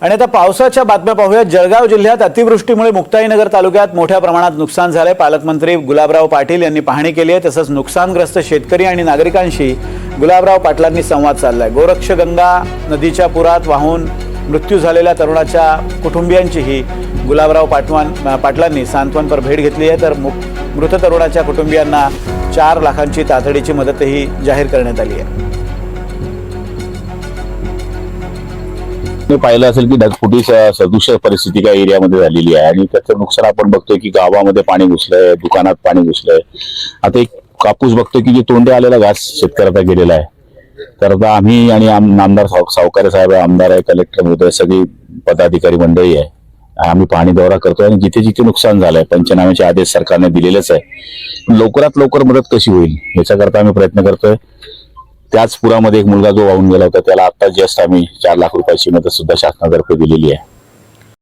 आणि आता पावसाच्या बातम्या पाहूया जळगाव जिल्ह्यात अतिवृष्टीमुळे मुक्ताईनगर तालुक्यात मोठ्या प्रमाणात नुकसान झालंय. पालकमंत्री गुलाबराव पाटील यांनी पाहणी केली आहे. तसंच नुकसानग्रस्त शेतकरी आणि नागरिकांशी गुलाबराव पाटलांनी संवाद साधलाय. गोरक्षगंगा नदीच्या पुरात वाहून मृत्यू झालेल्या तरुणाच्या कुटुंबियांचीही गुलाबराव पाटवान पाटलांनी सांत्वनपर भेट घेतली आहे. तर मु- मृत तरुणाच्या कुटुंबियांना चार लाखांची तातडीची मदतही जाहीर करण्यात आली आहे. तुम्ही पाहिलं असेल की ढगफुटी सदृश परिस्थिती काही एरियामध्ये झालेली आहे. आणि त्याचं नुकसान आपण बघतोय की गावामध्ये पाणी घुसलंय दुकानात पाणी घुसलंय. आता एक कापूस बघतोय की जे तोंडे आलेला घास शेतकऱ्याचा गेलेला आहे. तर आता आम्ही आणि आम- आमदार साव- सावकारे साहेब आहे, आमदार आहे कलेक्टर महोदय सगळी पदाधिकारी मंडळी आहे. आम्ही पाणी दौरा करतोय आणि जिथे जिथे नुकसान झालंय पंचनाम्याचे आदेश सरकारने दिलेलेच आहे. लवकरात लवकर मदत कशी होईल याच्याकरता आम्ही प्रयत्न करतोय. त्याच पुरामध्ये एक मुलगा जो वाहून गेला होता त्याला आता जस्ट आम्ही चार लाख रुपयाची मदत सुद्धा शासनातर्फे दिलेली आहे.